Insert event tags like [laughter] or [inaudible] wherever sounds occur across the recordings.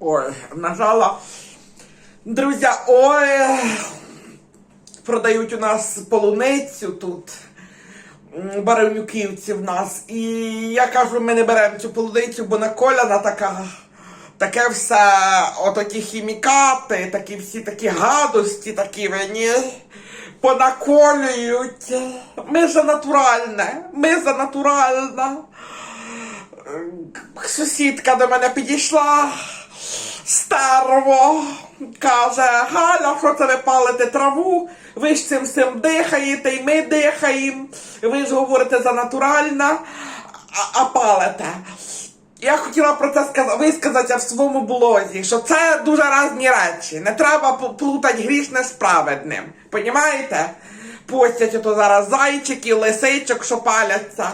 Ой, нажала. Друзі, ой. Продають у нас полуницю тут. Баранюківці в нас. І я кажу, ми не беремо цю полуницю, бо наколяна така. Таке все, отакі хімікати, такі всі такі гадості, такі мені понаколюють. Ми за натуральне, ми за натуральне. Сусідка до мене підійшла стерво. Каже, Галя, що це ви палите траву? Ви ж цим всім дихаєте, і ми дихаємо. Ви ж говорите за натуральне, а, а палите. Я хотіла про це сказати, висказати в своєму блозі, що це дуже різні речі. Не треба пл- плутати грішне з праведним. Понімаєте? Постять ото зараз зайчиків, лисичок, що паляться.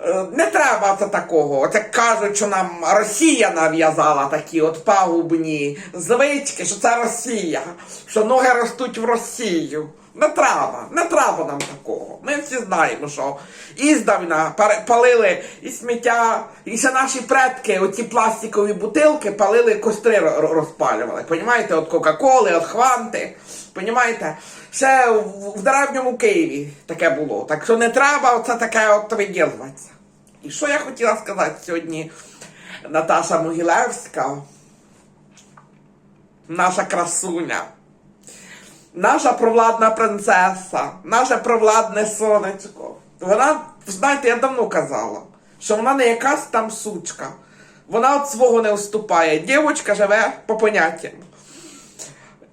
Е, Не треба це такого. Оце кажуть, що нам Росія нав'язала такі от пагубні звички, що це Росія, що ноги ростуть в Росію. Не треба, не треба нам такого. Ми всі знаємо, що іздавна палили і сміття, і ще наші предки оці пластикові бутилки палили, костри розпалювали. Понімаєте, от Кока-Коли, от Хванти. Понімаєте? Ще в, древньому Києві таке було. Так що не треба оце таке от виділуватися. І що я хотіла сказати сьогодні, Наташа Могилевська, наша красуня, наша провладна принцеса, наше провладне сонечко. Вона, знаєте, я давно казала, що вона не якась там сучка. Вона від свого не уступає. Дівочка живе по поняттям.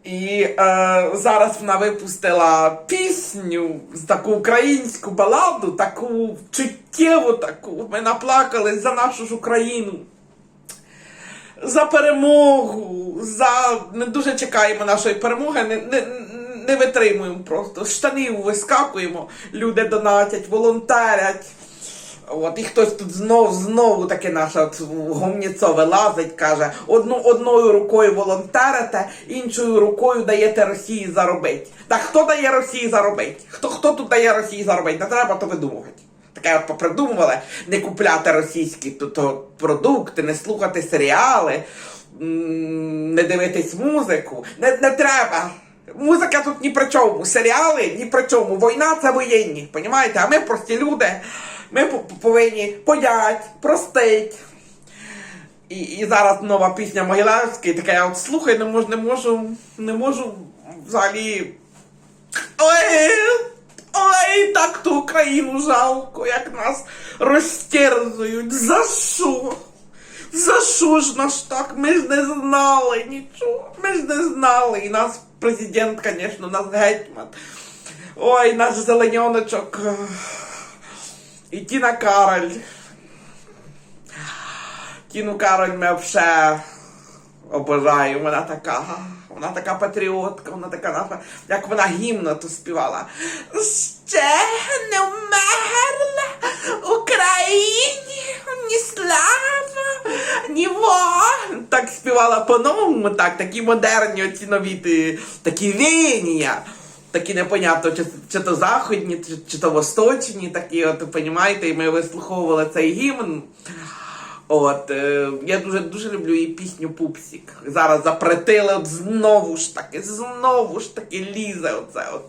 І е, зараз вона випустила пісню, таку українську баладу, таку чуттєву таку. Ми наплакались за нашу ж Україну. За перемогу, за не дуже чекаємо нашої перемоги, не, не, не витримуємо просто. З штанів вискакуємо, люди донатять, волонтерять. От, і хтось тут знов, знову таке наше от, гомніцове лазить, каже, одну, одною рукою волонтерите, іншою рукою даєте Росії заробити. Так хто дає Росії заробити? Хто, хто тут дає Росії заробити? Не треба то видумувати. Таке от попридумували, не купляти російські то, то продукти, не слухати серіали, не дивитись музику. Не, не треба. Музика тут ні при чому, серіали ні при чому. Війна це воєнні, понімаєте? А ми прості люди. Ми по- по- повинні подять, простить. І, і зараз нова пісня Могилевської, така я от слухаю, не можу, не можу, не можу взагалі. Ой, ой, так ту Україну жалко, як нас розтерзують. За що? За що ж наш так? Ми ж не знали нічого. Ми ж не знали. І нас президент, звісно, нас гетьман. Ой, наш зеленьоночок. І Тіна Кароль. Тіну Кароль ми взагалі обожаю. Вона така, вона така патріотка, вона така наша, як вона гімна то співала. Ще не вмерла Україні, ні слава, ні вогонь. Так співала по-новому, так, такі модерні, оці нові, такі веяння. Такі непонятно, чи, чи то західні, чи, чи то восточні, такі, от, понімаєте, і ми вислуховували цей гімн. От, е, я дуже дуже люблю її пісню Пупсік. Зараз запретили от знову ж таки, знову ж таки лізе оце от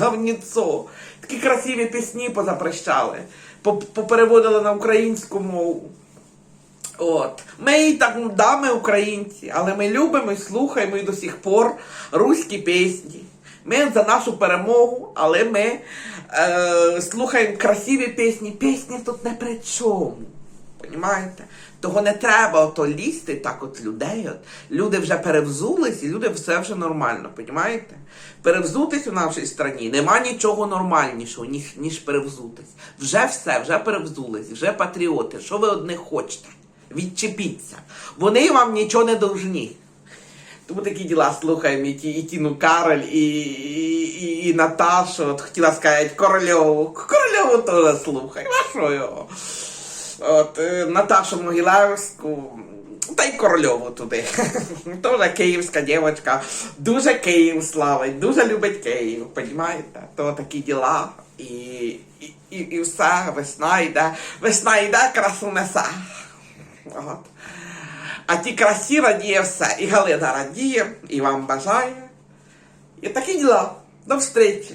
говніцо. Такі красиві пісні позапрещали, поп- попереводили на українську мову. От. Ми так, да, ми українці, але ми любимо і слухаємо і до сих пор руські пісні. Ми за нашу перемогу, але ми е, слухаємо красиві пісні. Пісні тут не при чому. Понімаєте? Того не треба ото лізти так от людей. От. Люди вже перевзулись і люди все вже нормально, понімаєте? Перевзутись у нашій страні нема нічого нормальнішого, ніж, ніж перевзутись. Вже все, вже перевзулись, вже патріоти. Що ви одних хочете? Відчепіться. Вони вам нічого не должні. Тому такі діла слухаємо і, ті, і Тіну Кароль, і, і, і, Наташу. От хотіла сказати Корольову. Корольову теж слухаємо. А що? От, е, Наташу Могилевську. Та й Корольову туди. [laughs] Теж київська дівчинка. Дуже Київ славить, дуже любить Київ, понімаєте? То такі діла. І, і, і, і все, весна йде, весна йде, красу несе. От. А ті красі радіє все. І Галина радіє, і вам бажає. І такі діла. До встречі.